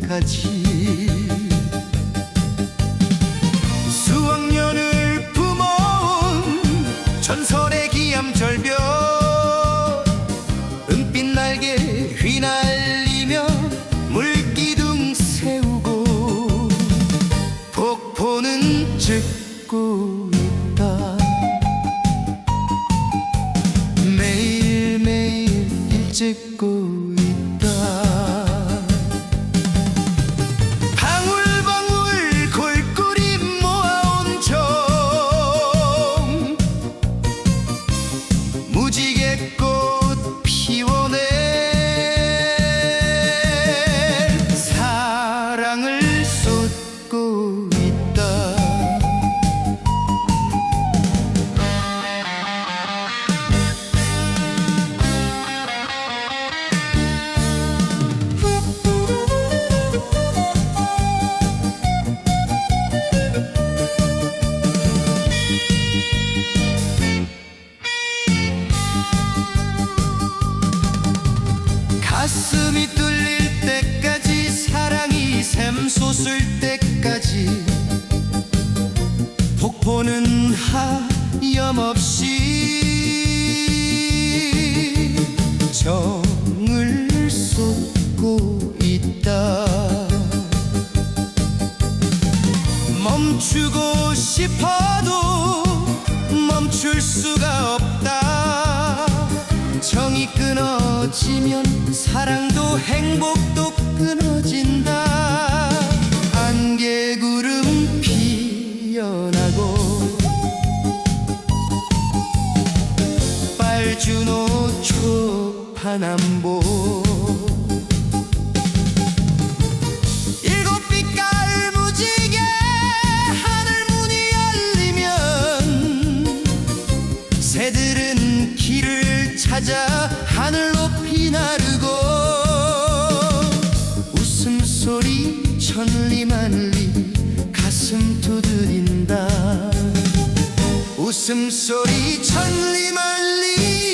끝나지 수억 년을 품어온 전설의 기암절벽. 은빛 날개 휘날리며 물기둥 세우고 폭포는 찍고 있다. 매일매일 일찍 고 가슴이 뚫릴 때까지 사랑이 샘솟을 때까지. 폭포는 하염없이 정을 쏟고 있다. 멈추고 싶어도 멈출 수가 없다. 정이 끊어지면 사랑 도 행복도 끊어진다. 안개구름 피어나고 빨주노 초파남보. 새들은 길을 찾아 하늘 높이 나르고 소리 천리만리 가슴 두드린다. 웃음소리 천리만리